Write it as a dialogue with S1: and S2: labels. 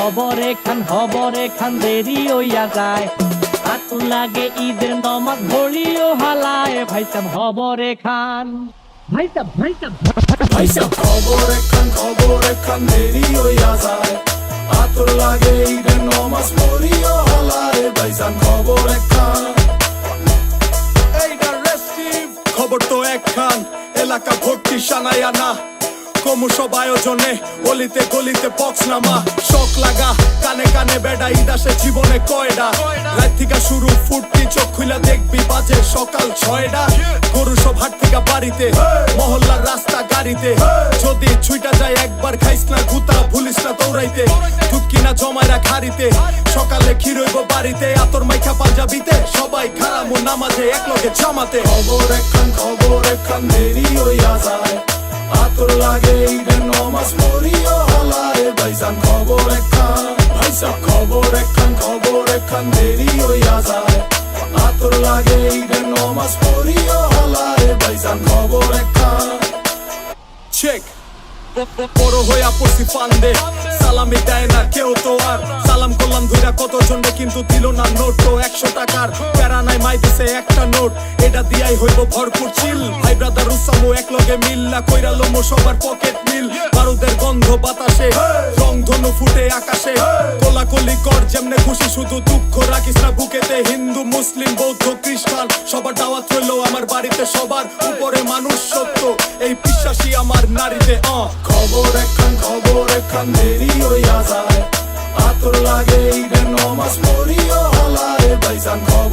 S1: খবরে খান খবরে খান দেরি হইয়া যায়। হাতু লাগে ঈদের নমাজ ঘড়িও হালায় ভাইসাব খবরে খান ভাইসাব ভাইসাব।
S2: ভাইসা খবর একখান খবর একখান দেরি হইয়া যায়। আতর লাগে ঈদের নমাজ পড়িও হলায় ভাইসান খবর একখান এইটা রেস্টিভ খবর তো একখান এলাকা ভর্তি সানায়া না। ক্রমশ আয়োজনে গলিতে গলিতে পক্স নামা শখ লাগা, কানে কানে বেডা ইদাসে জীবনে কয়ডা? রাত থেকে শুরু, ফুটতি চোখ খুলে দেখবি, বাজে সকাল ছয়টা গরু সব হাট থেকে বাড়িতে, মহল্লার রাস্তা গাড়িতে। যদি ছুইটা যায় একবার খাইস না, গুতা ভুলিস না দৌড়াইতে। দুধ কিনা জমায় রাখ হাড়িতে। সকালে ক্ষীরইব বাড়িতে, আতর মাইখা পাঞ্জাবিতে। সবাই খারামো নামাজে এক লগে জামাতে। খবর একখান খবর একখান, দেরি হইয়া যায় ভাইসান খবর একখান ভাইসা খবর একখান খবর একখান দেরি হইয়া যায়। আতর লাগে ঈদের নমাজ পড়িও হলায় ভাইসান খবর একখান চেক বড় হইয়া পড়ছি ফান্দে। সালামি দেয় না কেউ তো আর। সালাম করলাম ধুইরা কত জনে কিন্তু দিল না নোট। তো একশো টাকার প্যারা নাই, মাই দিছে একটা নোট। এটা দিয়াই হইব ভরপুর চিল। ভাই ব্রাদার উসামো এক লগে মিল না, কইরা লোমো সবার পকেট মিল। বারুদের গন্ধ বাতাসে, রং আলো ফুটে আকাশে। কোলাকলি কর, যেমনে খুশি শুধু দুঃখ রাখিস না বুকেতে। হিন্দু, মুসলিম, বৌদ্ধ, খ্রিস্টান, সবার দাওয়াত হইল আমার বাড়িতে সবার উপরে মানুষ সত্য এই বিশ্বাসী আমার নারীতে খবর একখান খবর একখান দেরি হইয়া যায় আতর লাগে ঈদের নমাজ মরিও হলায়। বাইজান খবর